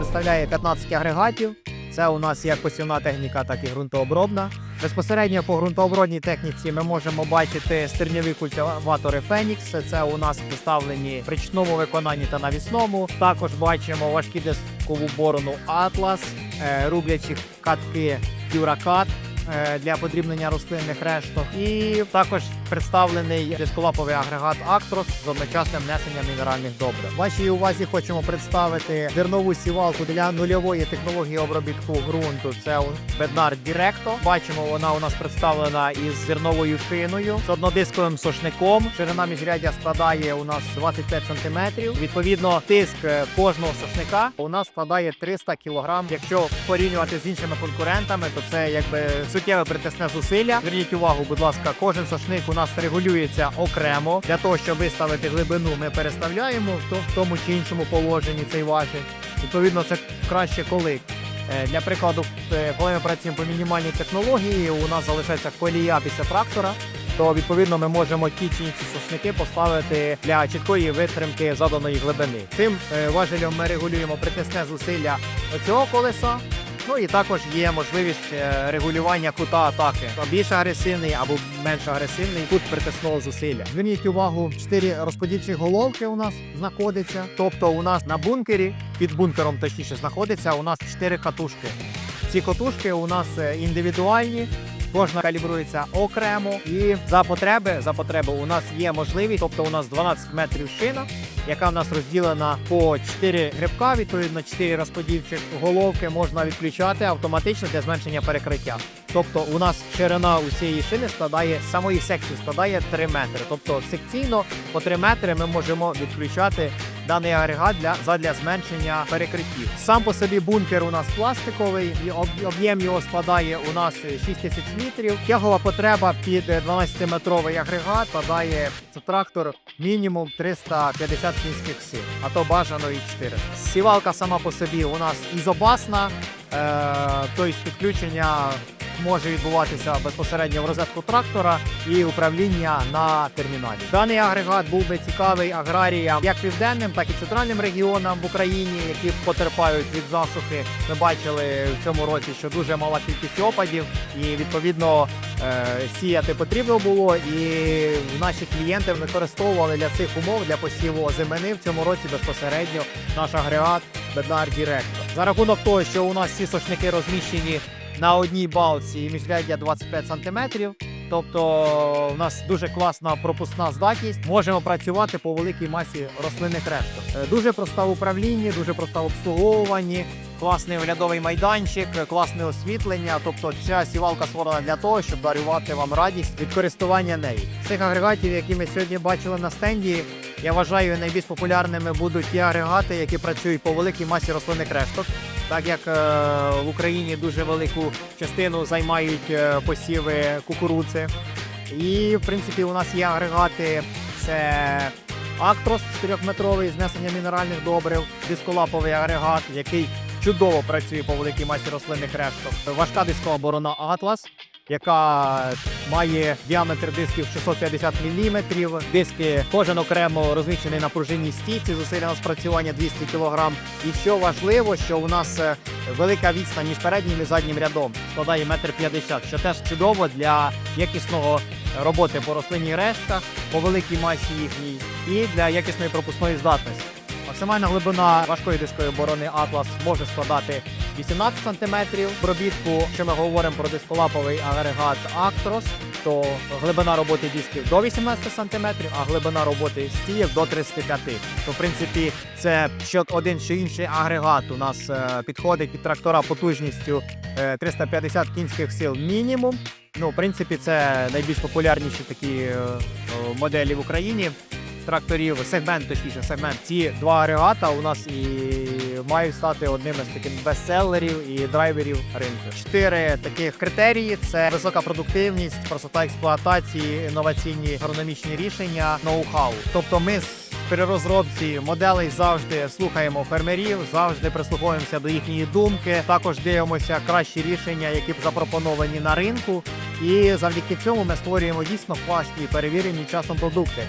представляє 15 агрегатів. Це у нас як посівна техніка, так і ґрунтообробна. Безпосередньо по ґрунтообробній техніці ми можемо бачити стерньові культиватори Фенікс. Це у нас представлені в річному виконанні та навісному. Також бачимо важкі дискову борону Атлас, е, рублячі катки Дюракат для подрібнення рослинних решток. І також представлений дисколаповий агрегат Актрос з одночасним внесенням мінеральних добрив. Вашій увазі хочемо представити зернову сівалку для нульової технології обробітку ґрунту. Це Bednar Directo. Бачимо, вона у нас представлена із зерновою шиною з однодисковим сошником. Ширина міжряддя складає у нас 25 см. Відповідно, тиск е, кожного сошника у нас складає 300 кг. Якщо порівнювати з іншими конкурентами, то це якби суттєве притисне зусилля. Зверніть увагу, будь ласка, кожен сошник у нас регулюється окремо. Для того, щоб виставити глибину, ми переставляємо то- в тому чи іншому положенні цей важіль. Відповідно, це краще коли. Е, Для прикладу, е, коли ми працюємо по мінімальній технології, у нас залишається колія після трактора, то відповідно ми можемо ті чи інші сушники поставити для чіткої витримки заданої глибини. Цим е, важелем ми регулюємо притисне зусилля цього колеса. Ну і також є можливість е, регулювання кута атаки. Більш агресивний або менш агресивний кут притисного зусилля. Зверніть увагу, чотири розподільчі головки у нас знаходяться. Тобто у нас на бункері, під бункером точніше знаходиться у нас чотири катушки. Ці катушки у нас е, індивідуальні. Кожна калібрується окремо, і за потреби за потреби у нас є можливість, тобто у нас 12 метрів шина, яка в нас розділена по 4 грибка, відповідно 4 розподільчих головки можна відключати автоматично для зменшення перекриття. Тобто у нас ширина усієї шини складає самої секції складає 3 метри. Тобто секційно по 3 метри ми можемо відключати даний агрегат для задля зменшення перекриттів. Сам по собі бункер у нас пластиковий, об'єм його складає у нас 6 тисяч літрів. Тягова потреба під 12-метровий агрегат складає це трактор мінімум 350 кінських сил, а то бажано і 400. Сівалка сама по собі у нас ізобасна, тобто підключення може відбуватися безпосередньо в розетку трактора і управління на терміналі. Даний агрегат був би цікавий аграріям як південним, так і центральним регіонам в Україні, які потерпають від засухи. Ми бачили в цьому році, що дуже мала кількість опадів, і відповідно е, сіяти потрібно було. І наші клієнти використовували для цих умов для посіву озимини в цьому році безпосередньо наш агрегат Bednar Director. За рахунок того, що у нас всі сошники розміщені на одній балці міжряддя 25 см. Тобто у нас дуже класна пропускна здатність. Можемо працювати по великій масі рослинних решток. Е, Дуже проста в управлінні, дуже проста в обслуговуванні. Класний оглядовий майданчик, класне освітлення. Тобто ця сівалка створена для того, щоб дарувати вам радість від користування нею. Цих агрегатів, які ми сьогодні бачили на стенді, я вважаю найбільш популярними будуть ті агрегати, які працюють по великій масі рослинних решток. Так як е, в Україні дуже велику частину займають е, посіви кукурудзи. І в принципі у нас є агрегати. Це Актрос 4-метровий знесення мінеральних добрив, дисколаповий агрегат, який чудово працює по великій масі рослинних решток. Важка дискова Атлас, яка має діаметр дисків 650 мм. Диски кожен окремо розміщений на пружинній стійці, зусилля спрацювання 200 кг. І що важливо, що у нас е, велика відстань між переднім і заднім рядом складає 1,50 м, що теж чудово для якісного роботи по рослинній рештках, по великій масі їхній і для якісної пропускної здатності. Максимальна глибина важкої дискової борони Атлас може складати 18 см. Пробітку, якщо ми говоримо про дисколаповий агрегат Actros, то глибина роботи дисків до 18 см, а глибина роботи стіїв до 35 То, в принципі, це що один чи інший агрегат у нас е, підходить під трактора потужністю е, 350 кінських сил мінімум. Ну, в принципі, це найбільш популярніші такі е, моделі в Україні тракторів, сегмент, точніше, сегмент. Ці два агрегата у нас і мають стати одним із таких бестселерів і драйверів ринку. Чотири таких критерії: це висока продуктивність, простота експлуатації, інноваційні агрономічні рішення, ноу-хау. Тобто ми з розробці моделей завжди слухаємо фермерів, завжди прислуховуємося до їхньої думки. Також дивимося кращі рішення, які запропоновані на ринку. І завдяки цьому ми створюємо дійсно класні перевірені часом продукти.